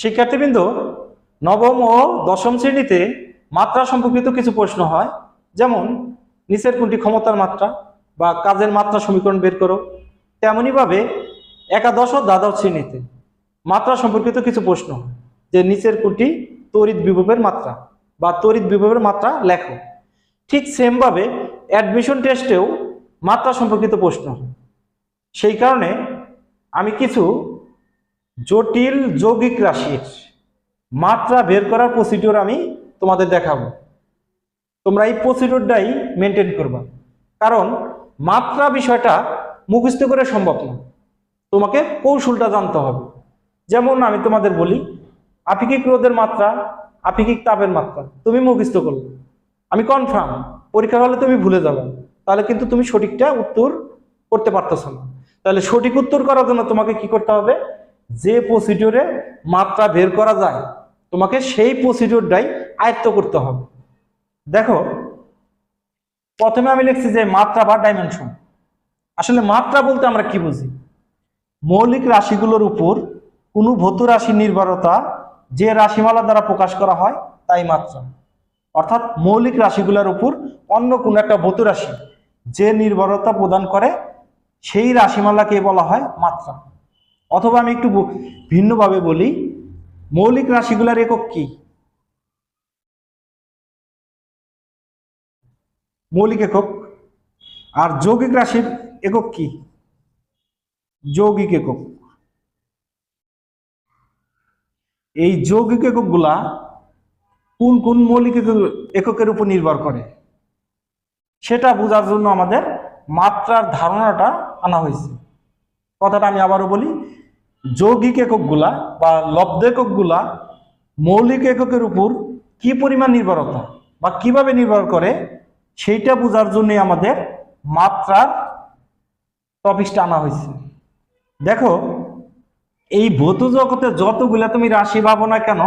শিক্ষার্থীবৃন্দ, নবম ও দশম শ্রেণীতে মাত্রা সম্পর্কিত কিছু প্রশ্ন হয়। যেমন, নিচের কোনটি ক্ষমতার মাত্রা বা কাজের মাত্রা সমীকরণ বের করো। তেমনইভাবে একাদশ ও দ্বাদশ শ্রেণীতে মাত্রা সম্পর্কিত কিছু প্রশ্ন, যে নিচের কোনটি তড়িৎ বিভবের মাত্রা বা তড়িৎ বিভবের মাত্রা লেখো। ঠিক সেমভাবে অ্যাডমিশন টেস্টেও মাত্রা সম্পর্কিত প্রশ্ন সেই কারণে আমি কিছু জটিল যৌগিক রাশির মাত্রা বের করার প্রসিডিওর আমি তোমাদের দেখাবো। তোমরা এই প্রসিডিওরটাই মেনটেন করবা। কারণ মাত্রা বিষয়টা মুখস্থ করে সম্ভব না। তোমাকে কৌশলটা জানতে হবে। যেমন আমি তোমাদের বলি, আপেক্ষিক রোধের মাত্রা, আপেক্ষিক তাপের মাত্রা, তুমি মুখস্থ করলে। আমি কনফার্ম পরীক্ষার হলে তুমি ভুলে যাবে। তাহলে কিন্তু তুমি সঠিকটা উত্তর করতে পারতেছো না। তাহলে সঠিক উত্তর করার জন্য তোমাকে কি করতে হবে? যে প্রসিডিওরে মাত্রা বের করা যায়, তোমাকে সেই প্রসিডিওরটাই আয়ত্ত করতে হবে। দেখো, প্রথমে আমি লিখছি যে মাত্রা বা ডাইমেনশন আসলে মাত্রা বলতে আমরা কি বুঝি? মৌলিক রাশিগুলোর উপর কোনো ভৌত রাশির নির্ভরতা যে রাশিমালা দ্বারা প্রকাশ করা হয়, তাই মাত্রা। অর্থাৎ মৌলিক রাশিগুলোর উপর অন্য কোনো একটা ভৌত রাশি যে নির্ভরতা প্রদান করে, সেই রাশিমালাকে বলা হয় মাত্রা। অথবা আমি একটু ভিন্নভাবে বলি, মৌলিক রাশিগুলার একক কি? মৌলিক একক। আর যৌগিক রাশির একক কি? যৌগিক একক। এই যৌগিক এককগুলা কোন কোন মৌলিক একক- এককের উপর নির্ভর করে? সেটা বোঝার জন্য আমাদের মাত্রার ধারণাটা আনা হয়েছে। কথাটা আমি আবারও বলি, যৌগিক এককগুলা বা লব্ধ এককগুলা মৌলিক এককের উপর কি পরিমাণ নির্ভরতা বা কীভাবে নির্ভর করে, সেইটা বোঝার জন্যই আমাদের মাত্রার টপিকসটা আনা হয়েছে। দেখো, এই ভৌত জগতে যতগুলা তুমি রাশি ভাবো না কেন,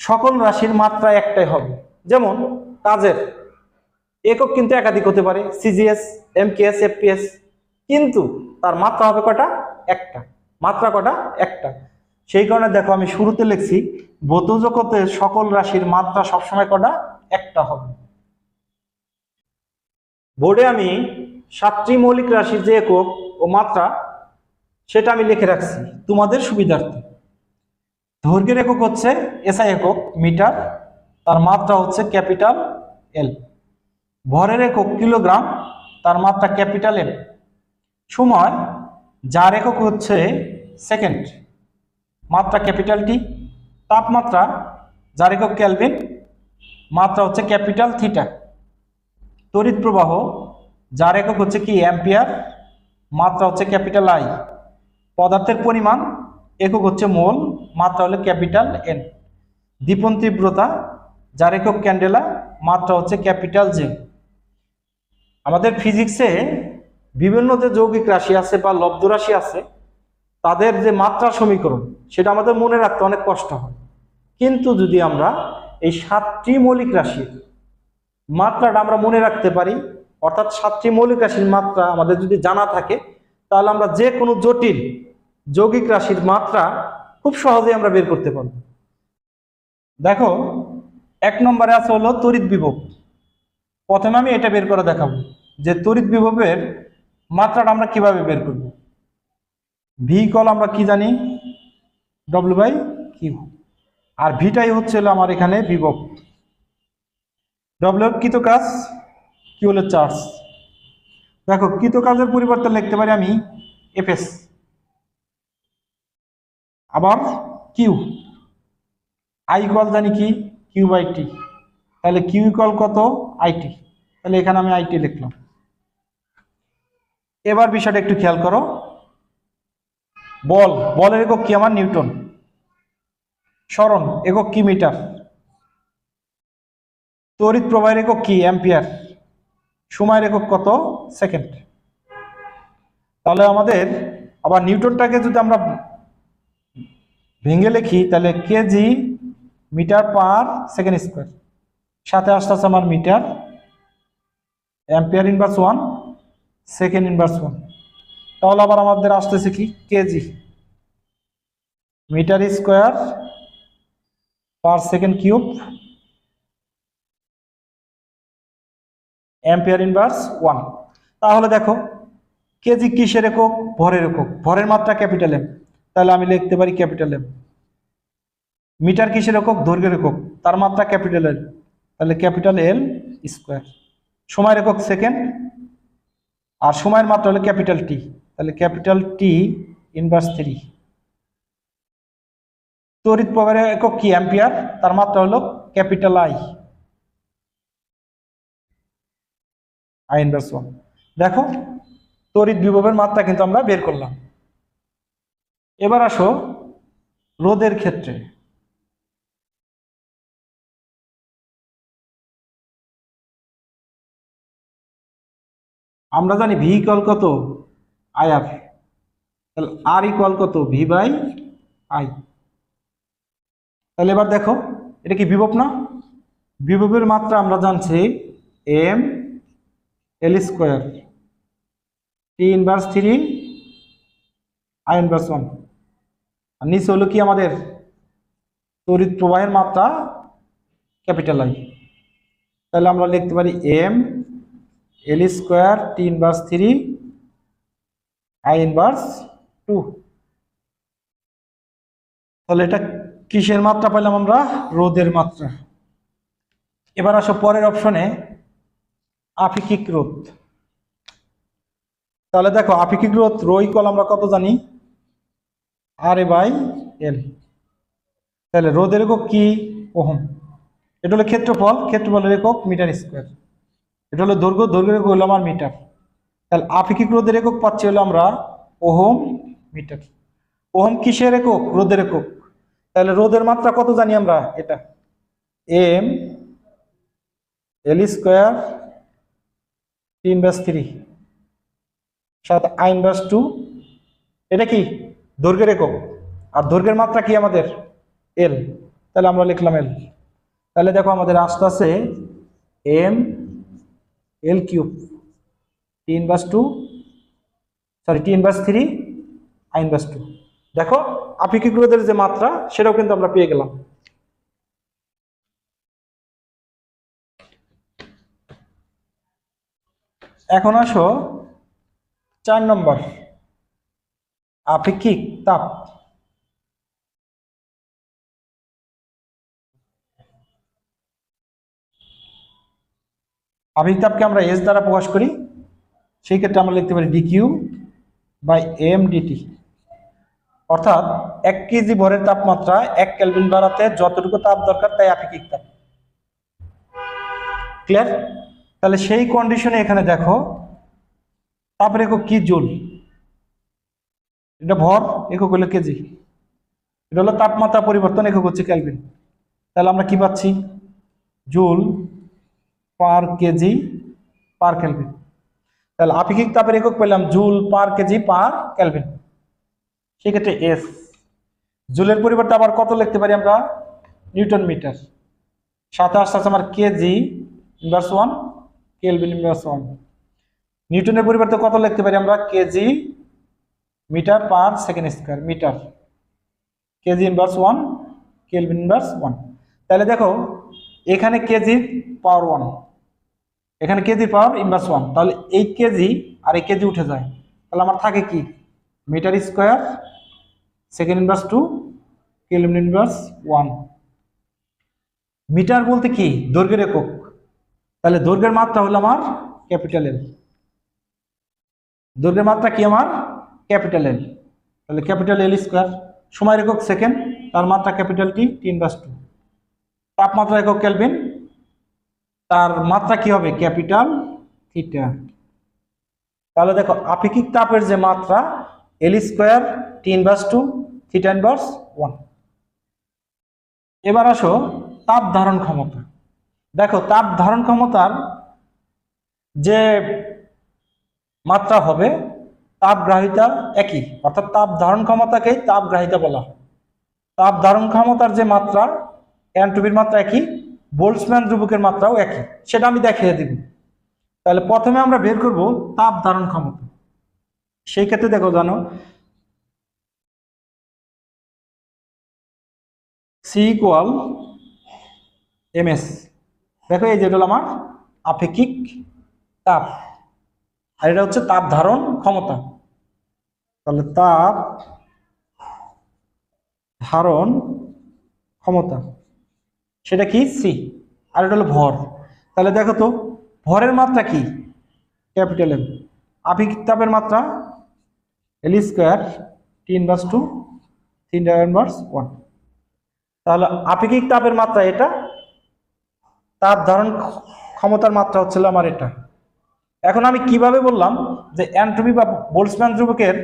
সকল রাশির মাত্রা একটাই হবে। যেমন কাজের একক কিন্তু একাধিক হতে পারে সিজিএস এমকেএস এফপিএস কিন্তু তার মাত্রা হবে কটা একটা। মাত্রা কটা একটা। সেই কারণে দেখো আমি শুরুতে লিখছি ভৌত জগতে সকল রাশির মাত্রা সবসময় কটা একটা হবে। বোর্ডে আমি সাতটি মৌলিক রাশির যে একক ও মাত্রা, সেটা আমি লিখে রাখছি। তোমাদের সুবিধার্থে। দৈর্ঘ্যের একক হচ্ছে এসআই একক, মিটার। তার মাত্রা হচ্ছে ক্যাপিটাল এল। ভরের একক কিলোগ্রাম, তার মাত্রা ক্যাপিটাল এম সময়, যার একক হচ্ছে সেকেন্ড। মাত্রা ক্যাপিটাল টি তাপমাত্রা, যার একক ক্যালভিন, মাত্রা হচ্ছে ক্যাপিটাল থিটা। তড়িৎ প্রবাহ, যার একক হচ্ছে কি? অ্যাম্পিয়ার, মাত্রা হচ্ছে ক্যাপিটাল আই পদার্থের পরিমাণ, একক হচ্ছে মোল, মাত্রা হলো ক্যাপিটাল এন দীপন তীব্রতা, যার একক ক্যান্ডেলা, মাত্রা হচ্ছে ক্যাপিটাল জে আমাদের ফিজিক্সে বিভিন্ন যে যৌগিক রাশি আছে বা লব্ধ রাশি আছে, তাদের যে মাত্রা সমীকরণ, সেটা আমাদের মনে রাখতে অনেক কষ্ট হয়। কিন্তু যদি আমরা এই সাতটি মৌলিক রাশির মাত্রাটা আমরা মনে রাখতে পারি, অর্থাৎ সাতটি মৌলিক রাশির মাত্রা আমাদের যদি জানা থাকে, তাহলে আমরা যে কোনো জটিল যৌগিক রাশির মাত্রা খুব সহজেই আমরা বের করতে পারব। দেখো, এক নম্বরে আছে হলো তড়িৎ বিভব। প্রথমে আমি এটা বের করে দেখাবো যে তড়িৎ বিভবের মাত্রাটা আমরা কীভাবে বের করব? ভি কল আমরা কি জানি? ডব্লিউ বাই কিউ আর ভিটাই হচ্ছে আমার এখানে বিভব। ডব্লিউ কৃত কাজ কি হলো চার্জ দেখো, কৃত কাজের পরিবর্তে লিখতে পারি আমি এফএস আবার কিউ আই কল জানি কি? কিউ বাই টি তাহলে কিউ কল কত? আইটি তাহলে এখানে আমি আইটি লিখলাম। এবার বিষয়টা একটু খেয়াল করো। বল, বলের একক কি আমার? নিউটন। স্মরণ, একক কি মিটার? তড়িৎ প্রবাহের একক কি? অ্যাম্পিয়ার। সময়ের একক কত? সেকেন্ড। তাহলে আমাদের, আবার নিউটনটাকে যদি আমরা ভেঙে লিখি, তাহলে kg metre per second square. সাথে আসতেছে আমার metre, ampere inverse one. Second inverse one তাহলে আবার আমাদের আসতেছে কি? Kg metre square per second cube ampere inverse one তাহলে দেখো কেজি কিসের একক? ভরের একক। ভরের মাত্রা ক্যাপিটাল এম তাহলে আমি লিখতে পারি ক্যাপিটাল এম মিটার কিসের একক? দৈর্ঘ্যের একক। তার মাত্রা ক্যাপিটাল এল তাহলে ক্যাপিটাল এল স্কোয়ার সময়ের একক সেকেন্ড আর সময়ের মাত্রা হলো ক্যাপিটাল টি। তাহলে ক্যাপিটাল টি ইনভার্স থ্রি তড়িৎ প্রবাহের একক কি? অ্যাম্পিয়ার। তার মাত্রা হলো capital I I inverse one দেখো, তড়িৎ বিভবের মাত্রা কিন্তু আমরা বের করলাম। এবার আসো রোদের ক্ষেত্রে। আমরা জানি ভি ইকুয়াল কত? আই আর তাহলে আর ইকুয়াল কত? ভি বাই আই তাহলে এবার দেখো, এটা কি বিভব না? বিভবের মাত্রা আমরা জানছি M L square T inverse three I inverse one আর নিচে হলো কি আমাদের? তড়িৎ প্রবাহের মাত্রা ক্যাপিটাল আই তাহলে আমরা লিখতে পারি M L square T inverse three, I inverse two. তাহলে এটা কিসের মাত্রা পাইলাম আমরা? রোদের মাত্রা। এবার আসো পরের অপশনে আপেক্ষিক রোধ। তাহলে দেখো, আপেক্ষিক রোধ রো ইকুয়াল আমরা কত জানি? R A by L. তাহলে রোদের একক কি? ওহম। এটা হলো ক্ষেত্রফল, ক্ষেত্রফলের একক মিটার স্কোয়ার। এটা হলো দৈর্ঘ্য, দৈর্ঘ্যের একক হলো আমার মিটার। তাহলে আপেক্ষিক রোধের একক পাচ্ছি হলো আমরা ওহম মিটার। ওহম কিসের একক? রোদের একক। তাহলে রোদের মাত্রা কত জানি আমরা? এটা এম এল স্কোয়ার তিন বাস থ্রি সাত আইন বাস টু। এটা কি? দৈর্ঘ্যের একক। আর দৈর্ঘ্যের মাত্রা কি আমাদের? এল। তাহলে আমরা লিখলাম এল। তাহলে দেখো আমাদের আসতে আছে M L cube T inverse two sorry T inverse three I inverse two দেখো আপেক্ষিক রোধের যে মাত্রা, সেটাও কিন্তু আমরা পেয়ে গেলাম। এখন আসো, চার নম্বর। আপেক্ষিক তাপ। আপেক্ষিক তাপকে আমরা এস দ্বারা প্রকাশ করি, সেই ক্ষেত্রে আমরা লিখতে পারি ডিকিউ বাই এম ডিটি অর্থাৎ এক কেজি ভরের তাপমাত্রা এক কেলভিন বাড়াতে যতটুকু তাপ দরকার তাই আপেক্ষিক তাপ। ক্লিয়ার তাহলে সেই কন্ডিশনে এখানে দেখো তাপের একক কি জুল? এটা ভর একক হলো কেজি। এটা হলো তাপমাত্রা পরিবর্তন একক হচ্ছে ক্যালভিন তাহলে আমরা কি পাচ্ছি? Joule per kg, per kelvin তাহলে আপেক্ষিক তাপের একক পেলাম joule per kg, per kelvin সেক্ষেত্রে এস জুলের পরিবর্তে আবার কত লিখতে পারি আমরা? Newton metre. আসতে আছে আমার kg inverse one kelvin inverse one নিউটনের পরিবর্তে কত লিখতে পারি আমরা? Kg metre per second square metre. Kg inverse one kelvin inverse one তাহলে দেখো, এখানে কেজি পাওয়ার ওয়ান এখানে কেজি পাওয়ার ইনভার্স ওয়ান তাহলে এই কেজি আর এই কেজি উঠে যায়। তাহলে আমার থাকে কি? Metre square second inverse two kelvin inverse one metre বলতে কি? দৈর্ঘ্যের একক। তাহলে দৈর্ঘ্যের মাত্রা হলো আমার ক্যাপিটাল এল দৈর্ঘ্যের মাত্রা কি আমার? ক্যাপিটাল এল তাহলে ক্যাপিটাল এল স্কোয়ার সময়ের একক সেকেন্ড তার মাত্রা capital T T inverse two তাপমাত্রা একক ক্যালভিন তার মাত্রা কি হবে? Capital theta. তাহলে দেখো, আপেক্ষিক তাপের যে মাত্রা L square T inverse two theta inverse one এবার আসো, তাপ ধারণ ক্ষমতা। দেখো, তাপ ধারণ ক্ষমতার যে মাত্রা হবে তাপগ্রাহিতা একই। অর্থাৎ তাপ ধারণ ক্ষমতাকেই তাপগ্রাহিতা বলা তাপ ধারণ ক্ষমতার যে মাত্রা অ্যান্টুবির মাত্রা একই। বোল্টসম্যান ধ্রুবকের মাত্রাও একই। সেটা আমি দেখিয়ে দিব। তাহলে প্রথমে আমরা বের করব তাপ ধারণ ক্ষমতা। সেই ক্ষেত্রে দেখো জানো সি ইকুয়াল এম এস দেখো এই যেটা হলো আমার আপেক্ষিক তাপ। আর এটা হচ্ছে তাপ ধারণ ক্ষমতা। তাহলে তাপ ধারণ ক্ষমতা। সেটা কি? সি আর এটা হলো ভর। তাহলে দেখো তো, ভরের মাত্রা কি? ক্যাপিটাল এম আপেক্ষিক তাপের মাত্রা? L square T inverse two তিন ইনভার্স ওয়ান তাহলে আপেক্ষিক তাপের মাত্রা এটা? তাপ ধারণ ক্ষমতার মাত্রা হচ্ছিল আমার এটা। এখন আমি কীভাবে বললাম যে অ্যান্ট্রপি বা বোল্টসম্যান ধ্রুবকের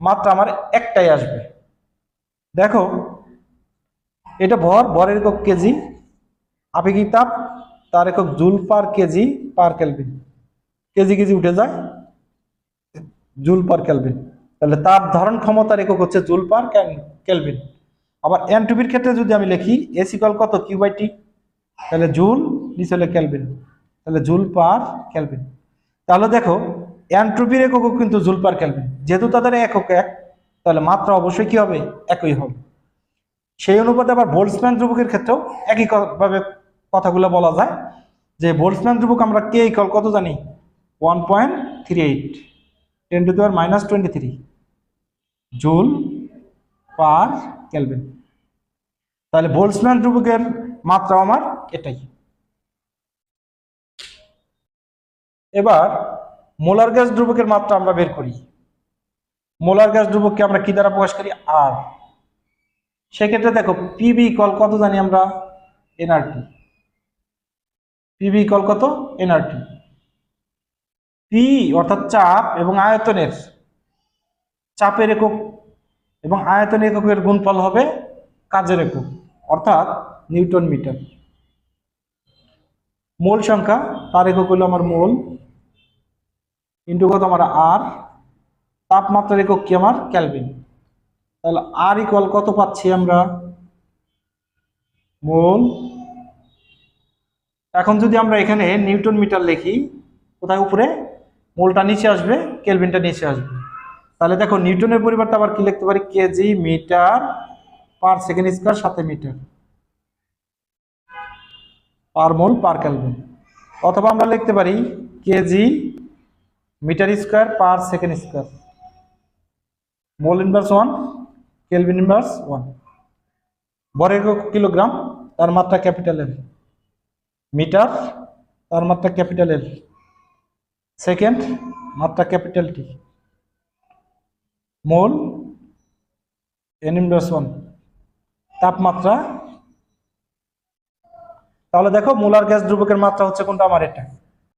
মাত্রা আমার একটাই আসবে? দেখো, এটা ভর, ভরের কেজি আপেক্ষিক তাপ? তার একক joule per kg per kelvin. Kg kg উঠে যায়। Joule per kelvin. তাহলে তাপ ধারণ ক্ষমতার একক হচ্ছে জুল পার কেলভিন। আবার এনটুপির ক্ষেত্রে যদি আমি লিখি এস ইকাল কত? কিউ বাই টি তাহলে জুল, নিচে হলে ক্যালভিন তাহলে জুল পার ক্যালভিন তাহলে দেখো, এনট্রপির এককও কিন্তু জুল পার ক্যালভিন যেহেতু তাদের একক এক, তাহলে মাত্রা অবশ্যই কি হবে? একই হবে। সেই অনুপাতে আবার বোল্টসম্যান ধ্রুবকের ক্ষেত্রেও একই ক- ভাবে কথাগুলো বলা যায় যে বোল্টসম্যান ধ্রুবক, আমরা কে ইকাল কত জানি? One point three eight ten two দেওয়ার minus twenty three joule per kelvin তাহলে বোল্টসম্যান ধ্রুবকের মাত্রা আমার এটাই। এবার মোলার গ্যাস ধ্রুবকের মাত্রা আমরা বের করি। মোলার গ্যাস ধ্রুবককে আমরা কি দ্বারা প্রকাশ করি? আর সেক্ষেত্রে দেখো পিবি কল কত জানি আমরা? এনআরটি পিবি কল কত? এনআরটি পি অর্থাৎ চাপ এবং আয়তনের, চাপের একক এবং আয়তন এককের গুণফল হবে কাজের একক, অর্থাৎ নিউটন মিটার। মোল সংখ্যা, তার একক হলো আমার মোল ইন্টু কত? আমার আর তাপমাত্রার একক কি? আমার ক্যালভিন তাহলে আর ইকুয়াল কত পাচ্ছি আমরা? মোল এখন যদি আমরা এখানে নিউটন মিটার লিখি, কোথায়? উপরে? মোলটা নিচে আসবে, কেলভিনটা নিচে আসবে। তাহলে দেখো, নিউটনের পরিবর্তে আবার কি লিখতে পারি? Kg metre per second square সাথে metre. Per mole per kelvin অথবা আমরা লিখতে পারি, kg metre square per second square. Mole inverse one, kelvin inverse one. বরের কিলোগ্রাম, তার মাত্রা ক্যাপিটাল এল মিটার, তার মাত্রা ক্যাপিটাল এল। সেকেন্ড, মাত্রা ক্যাপিটাল টি। মোল এনিমডস ওয়ান। তাপমাত্রা। তাহলে দেখো মোলার গ্যাস ধ্রুবকের মাত্রা হচ্ছে কোনটা? আমার এটা।